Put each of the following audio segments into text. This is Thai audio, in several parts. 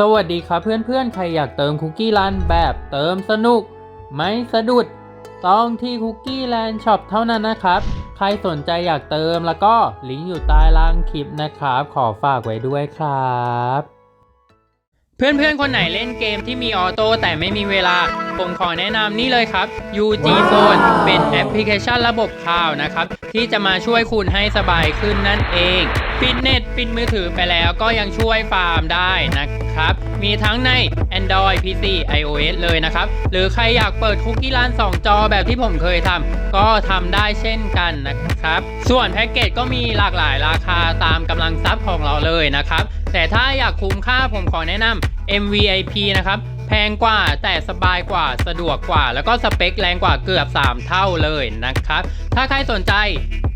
สวัสดีครับเพื่อนๆ ใครอยากเติมคุกกี้รันแบบเติมสนุก ไม่สะดุด ต้องที่คุกกี้แลนด์ช็อปเท่านั้นนะครับ ใครสนใจอยากเติมแล้วก็ลิงก์อยู่ใต้ล่างคลิปนะครับ ขอฝากไว้ด้วยครับ เพื่อนๆ คนไหนเล่นเกมที่มีออโต้แต่ไม่มีเวลา ผมขอแนะนำนี่เลยครับ UG Zone เป็นแอปพลิเคชันระบบข่าวนะครับ ที่จะมาช่วยคุณให้สบายขึ้นนั่นเองปิดเน็ตปิดมือถือไปแล้วก็ยังช่วยฟาร์มได้นะครับ มีทั้งใน Android PC iOS เลยนะครับ หรือใครอยากเปิดคุกกี้ร้าน 2 จอแบบที่ผมเคยทำก็ทำได้เช่นกันนะครับ ส่วนแพ็กเกจก็มีหลากหลายราคาตามกำลังทรัพย์ของเราเลยนะครับ แต่ถ้าอยากคุ้มค่าผมขอแนะนำ MVIP นะครับ แพงกว่าแต่สบายกว่าสะดวกกว่า แล้วก็สเปคแรงกว่าเกือบ 3 เท่าเลยนะครับ ถ้าใครสนใจ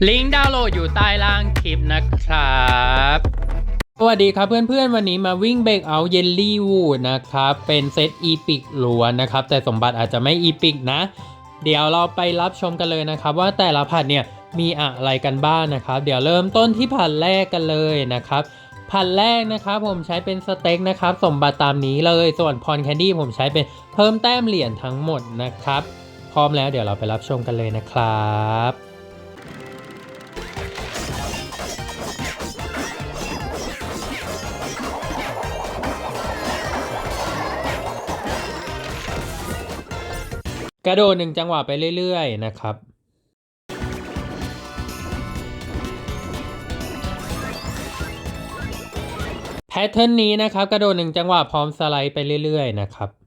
ลิงก์ดาวน์โหลดอยู่ใต้ล่างคลิปนะครับสวัสดีครับเพื่อนๆ วันนี้มาวิ่งเบรกเอาเยลลี่วูดนะครับ เป็นเซตอีพิกล้วนนะครับ แต่สมบัติอาจจะไม่อีพิกนะ เดี๋ยวเราไปรับชมกันเลยนะครับ ว่าแต่ละผัดเนี่ยมีอะไรกันบ้างนะครับ เดี๋ยวเริ่มต้นที่ผัดแรกกันเลยนะครับ ผัดแรกนะครับผมใช้เป็นสเต็กนะครับสมบัติตามนี้เลยส่วนพรแคนดี้ผมใช้เป็นเพิ่มแต้มเหรียญทั้งหมดนะครับ พร้อมแล้วเดี๋ยวเราไปรับชมกันเลยนะครับกระโดดหนึ่งจังหวะไปเรื่อยๆนะครับ ทเทิร์นนี้นะครับ กระโดดหนึ่งจังหวะพร้อมสไลด์ไปเรื่อยๆนะครับ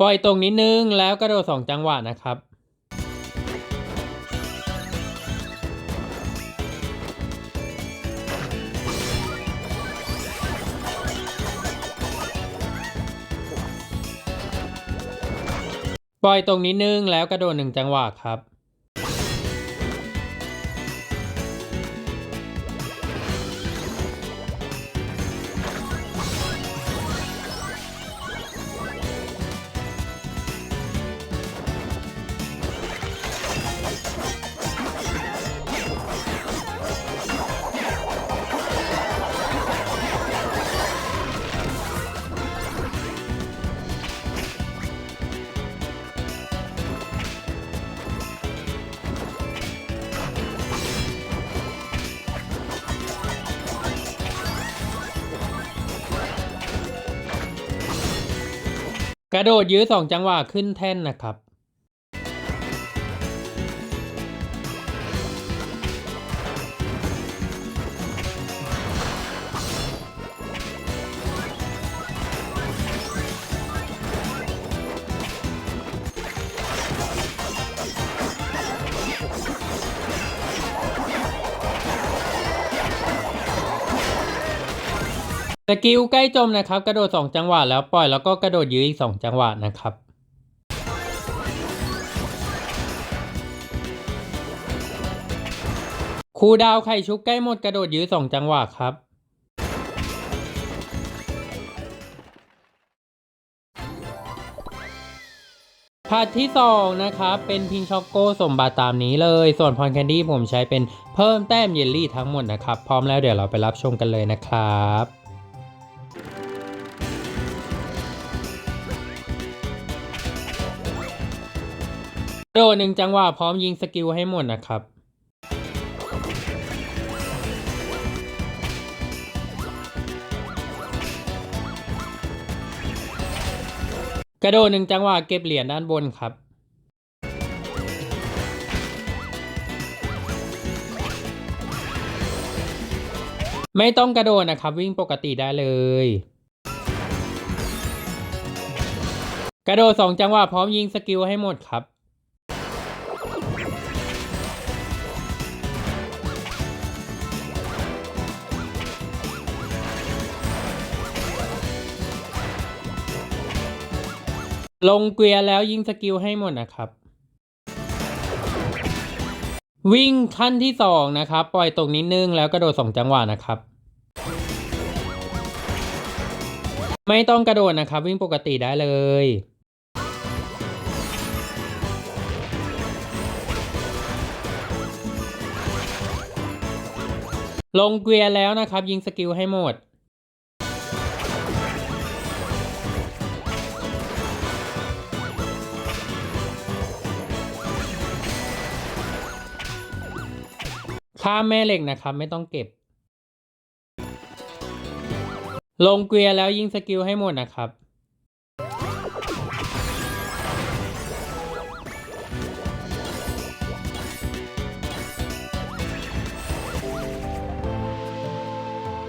ปล่อยตรงนิดนึงแล้วกระโดดสองจังหวะนะครับ ปล่อยตรงนิดนึงแล้วกระโดดหนึ่งจังหวะครับ กระโดดยื้อสองจังหวะขึ้นแท่นนะครับ สกิลใกล้จมนะครับ กระโดด 2 จังหวะแล้วปล่อยแล้วก็กระโดดยื้ออีก 2 จังหวะนะครับคูดาวไข่ชุบใกล้หมดกระโดดยื้อ 2 จังหวะครับ ผัดที่ 2 นะครับ เป็นพิงช็อกโกสมบัติตามนี้เลย ส่วนพรแคนดี้ผมใช้เป็นเพิ่มแต้มเยลลี่ทั้งหมดนะครับ พร้อมแล้วเดี๋ยวเราไปรับชมกันเลยนะครับ โดหนึ่งจังหวะพร้อมยิงสกิลให้หมดนะครับ กระโดดหนึ่งจังหวะเก็บเหรียญด้านบนครับ ไม่ต้องกระโดดนะครับ วิ่งปกติได้เลยกระโดดสองจังหวะพร้อมยิงสกิลให้หมดครับ ลงเกวียแล้วยิงสกิลให้หมดนะครับ วิ่งขั้นที่สองนะครับ ปล่อยตกนิดนึงแล้วกระโดดสองจังหวะนะครับ ไม่ต้องกระโดดนะครับ วิ่งปกติได้เลยลงเกวียแล้วนะครับ ยิงสกิลให้หมด ข้ามแม่เหล็กนะครับ ไม่ต้องเก็บ ลงเกวียแล้วยิงสกิลให้หมดนะครับ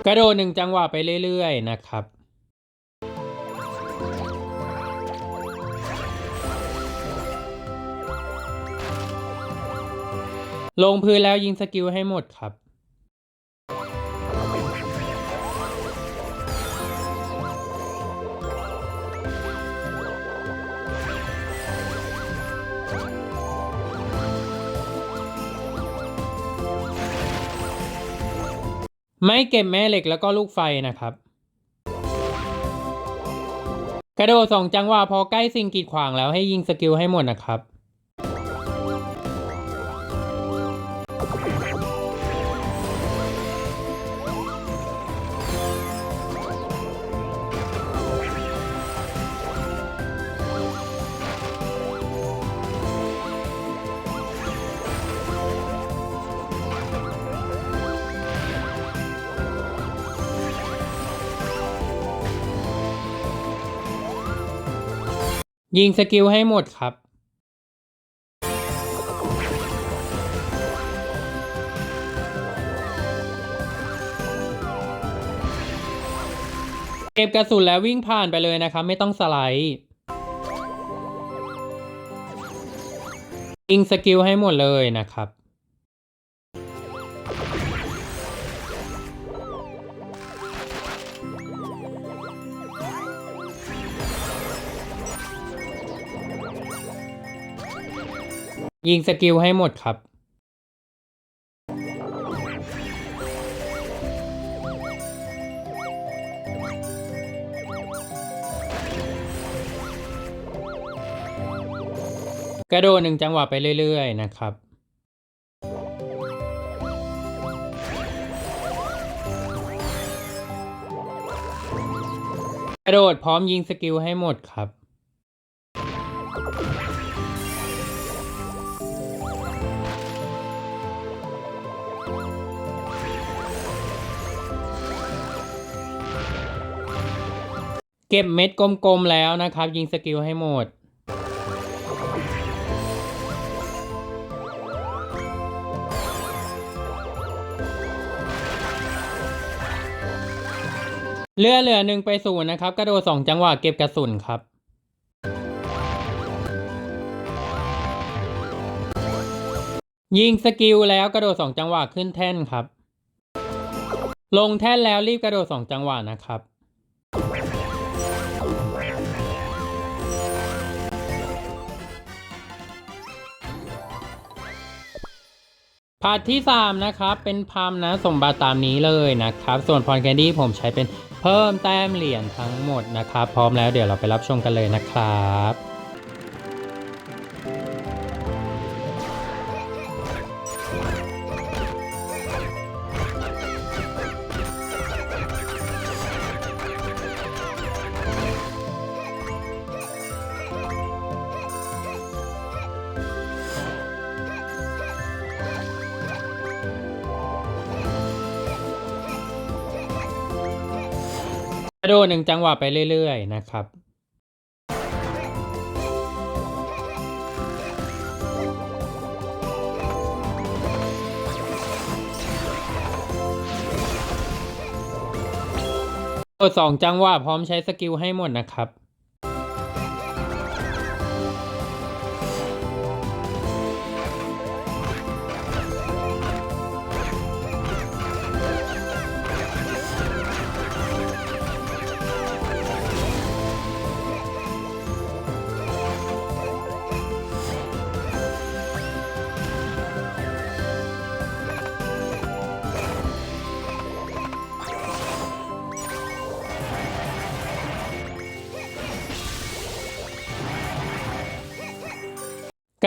กระโดดหนึ่งจังหวะไปเรื่อยๆนะครับ ลงพื้นแล้วยิงสกิลให้หมดครับ ไม่เก็บแม่เหล็กแล้วก็ลูกไฟนะครับ กระโดดสองจังหวะพอใกล้สิ่งกีดขวางแล้วให้ยิงสกิลให้หมดนะครับ ยิงสกิลให้หมดครับ เก็บกระสุนแล้ววิ่งผ่านไปเลยนะครับ ไม่ต้องสไลด์ยิงสกิลให้หมดเลยนะครับ ยิงสกิลให้หมดครับ กระโดดหนึ่งจังหวะไปเรื่อย ๆ นะครับกระโดดพร้อมยิงสกิลให้หมดครับ เก็บเม็ดกลมๆแล้วนะครับ ยิงสกิลให้หมด เลือเหลือหนึ่งไปศูนย์นะครับ กระโดดสองจังหวะเก็บกระสุนครับยิงสกิลแล้วกระโดดสองจังหวะขึ้นแท่นครับ ลงแท่นแล้วรีบกระโดดสองจังหวะนะครับ พาร์ทที่ 3 นะครับ เป็นพามนะสมบัติตามนี้เลยนะครับ ส่วนพรแคนดี้ผมใช้เป็นเพิ่มแต้มเหรียญทั้งหมดนะครับ พร้อมแล้วเดี๋ยวเราไปรับชมกันเลยนะครับ งจังหวะไปเรื่อยๆนะครับกดสองจังหวะพร้อมใช้สกิลให้หมดนะครับ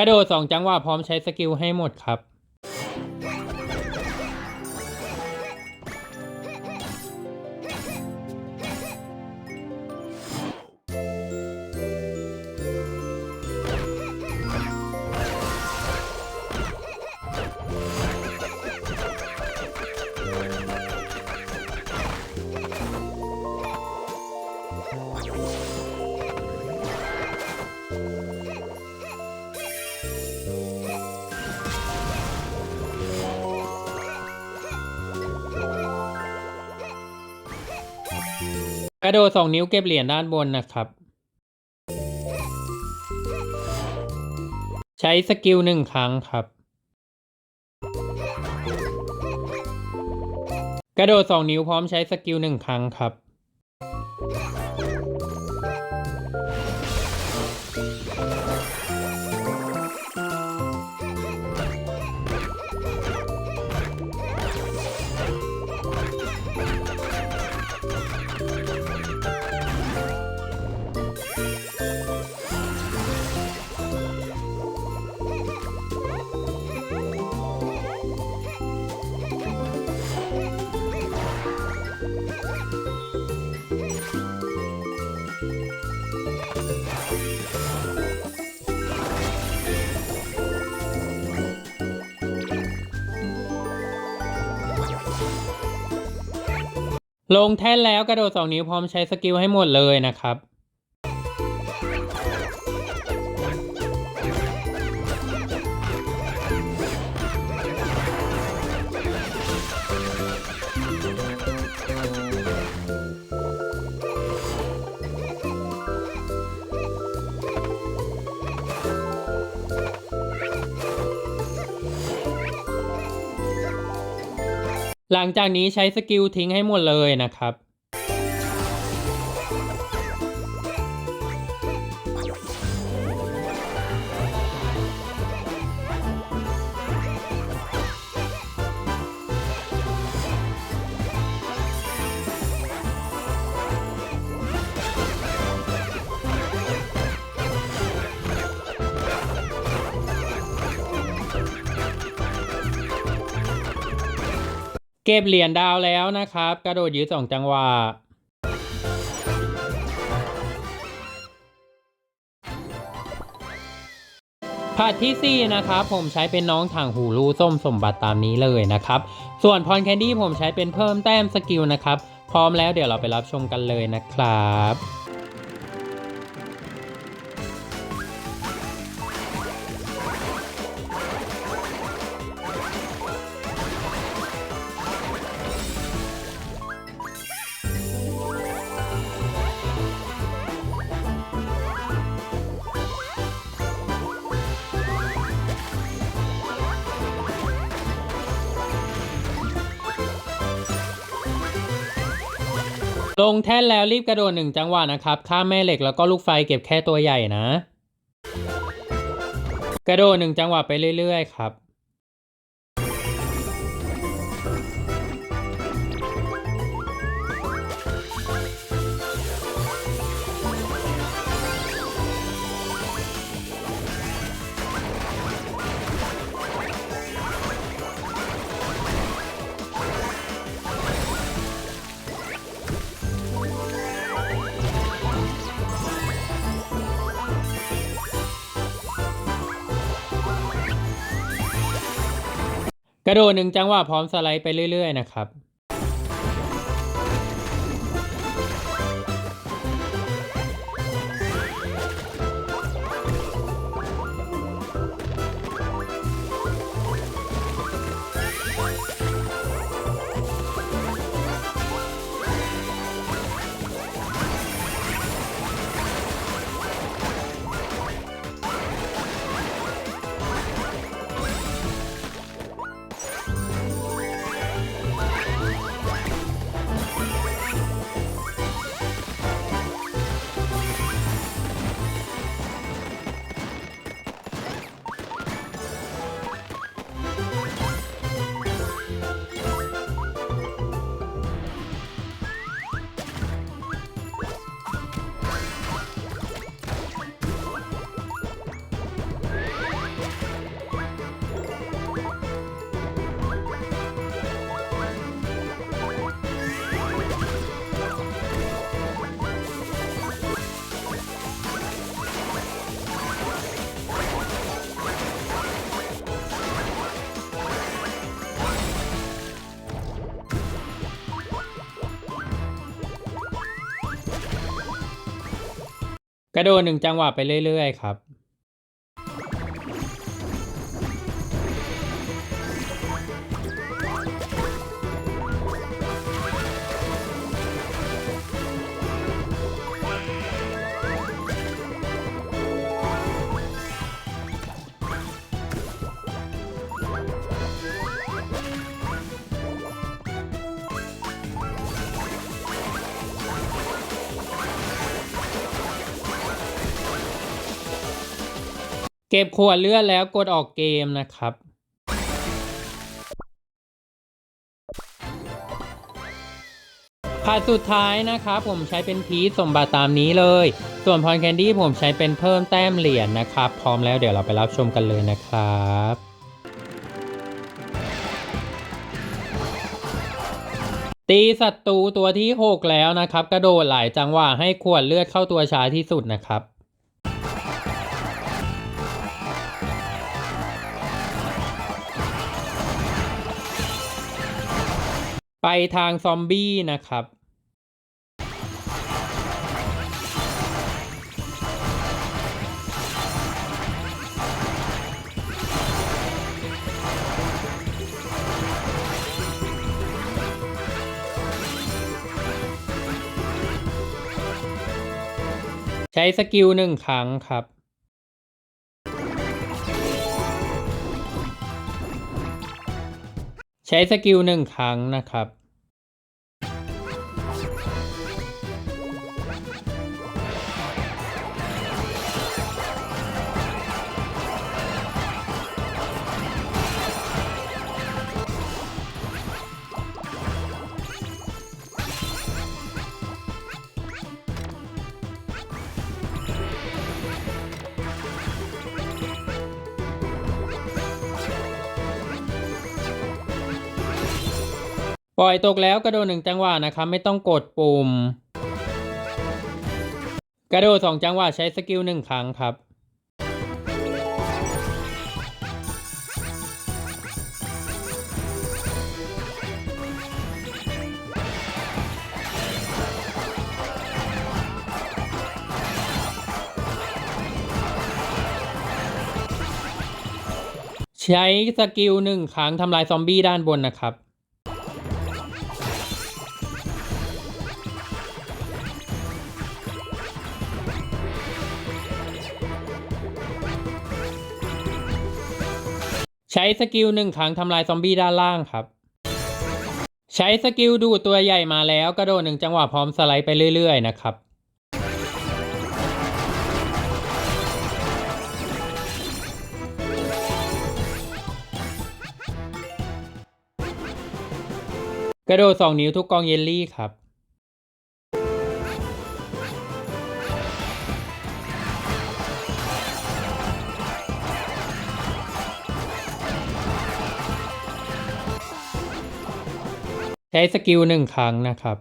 กระโดดสองจังหวะพร้อมใช้สกิลให้หมดครับ กระโดดสองนิ้วเก็บเหรียญด้านบนนะครับ ใช้สกิลหนึ่งครั้งครับ กระโดดสองนิ้วพร้อมใช้สกิลหนึ่งครั้งครับ ลงแท่นแล้วกระโดดสองนิ้วพร้อมใช้สกิลให้หมดเลยนะครับ หลังจากนี้ใช้สกิลทิ้งให้หมดเลยนะครับ ก็บเหรียญดาวแล้วนะครับ กระโดดยืดสองจังหวะผัดที่ 4 นะครับ ผมใช้เป็นน้องถังหูรูส้มสมบัติตามนี้เลยนะครับ ส่วนพรแคนดี้ผมใช้เป็นเพิ่มแต้มสกิลนะครับ พร้อมแล้วเดี๋ยวเราไปรับชมกันเลยนะครับ งแท่นแล้วรีบกระโดดหนึ่งจังหวะนะครับ ข้ามแม่เหล็กแล้วก็ลูกไฟเก็บแค่ตัวใหญ่นะ กระโดดหนึ่งจังหวะไปเรื่อยๆครับ กระโดดหนึ่งจังหวะพร้อมสไลด์ไปเรื่อยๆนะครับ ระโดดหนึ่งจังหวะไปเรื่อยๆครับ เก็บขวดเลือดแล้วกดออกเกมนะครับขาดสุดท้ายนะครับผมใช้เป็นพีสมบัติตามนี้เลย ส่วนพรแคนดี้ผมใช้เป็นเพิ่มแต้มเหรียญนะครับ พร้อมแล้วเดี๋ยวเราไปรับชมกันเลยนะครับตีศัตรูตัวที่ 6 แล้วนะครับ กระโดดหลายจังหวะให้ขวดเลือดเข้าตัวช้าที่สุดนะครับ ไปทางซอมบี้นะครับ ใช้สกิลหนึ่งครั้งครับ ใช้สกิลหนึ่งครั้งนะครับ ปล่อยตกแล้วกระโดดหนึ่งจังหวะนะครับไม่ต้องกดปุ่ม กระโดดสองจังหวะใช้สกิลหนึ่งครั้งครับ ใช้สกิลหนึ่งครั้งทำลายซอมบี้ด้านบนนะครับ สกิลหนึ่งครั้งทำลายซอมบี้ด้านล่างครับ ใช้สกิลดูตัวใหญ่มาแล้วกระโดดหนึ่งจังหวะพร้อมสไลด์ไปเรื่อยๆนะครับ กระโดดสองนิ้วทุกกองเยลลี่ครับ ใช้สกิลหนึ่งครั้งนะครับ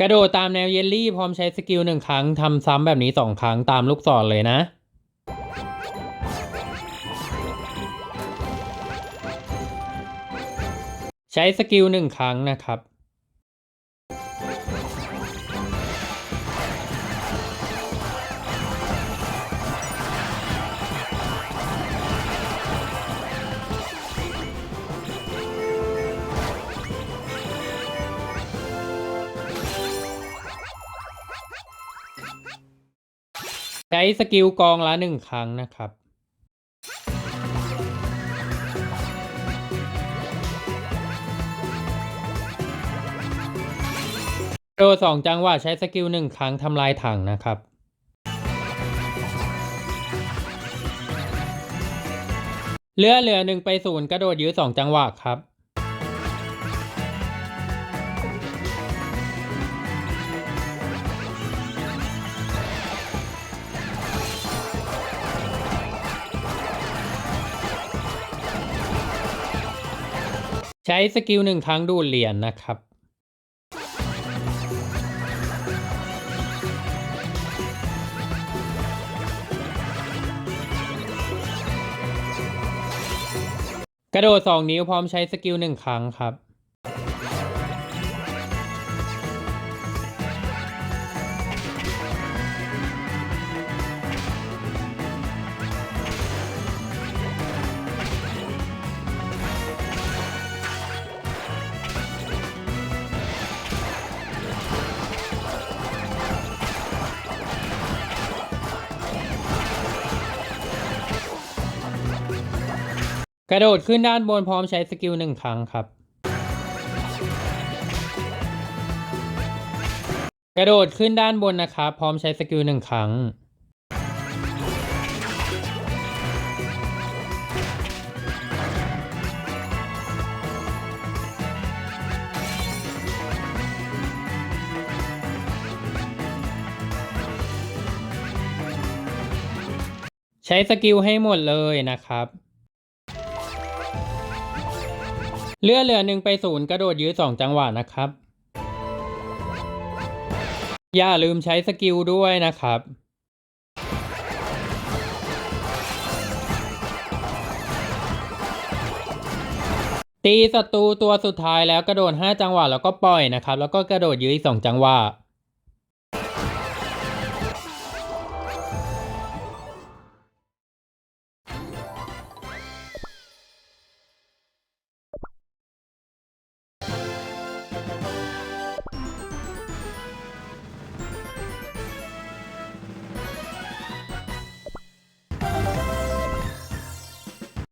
กระโดดตามแนวเยลลี่พร้อมใช้สกิลหนึ่งครั้งทำซ้ำแบบนี้สองครั้งตามลูกศรเลยนะ ใช้สกิลหนึ่งครั้งนะครับ ใช้สกิลกองละหนึ่งครั้งนะครับ โดดสองจังหวะใช้สกิลหนึ่งครั้งทำลายถังนะครับ เลือเหลือหนึ่งไปศูนย์กระโดดยื้อสองจังหวะครับ ใช้สกิลหนึ่งครั้งดูดเหรียญนะครับ กระโดด 2 นิ้วพร้อมใช้สกิล 1 ครั้งครับ กระโดดขึ้นด้านบนพร้อมใช้สกิลหนึ่งครั้งครับ กระโดดขึ้นด้านบนนะครับพร้อมใช้สกิลหนึ่งครั้ง ใช้สกิลให้หมดเลยนะครับ เลื่อนเหลือหนึ่งไปศูนย์กระโดดยื้อสองจังหวะนะครับ อย่าลืมใช้สกิลด้วยนะครับ ตีศัตรูตัวสุดท้ายแล้วกระโดด 5 จังหวะแล้วก็ปล่อยนะครับ แล้วก็กระโดดยื้ออีก2จังหวะ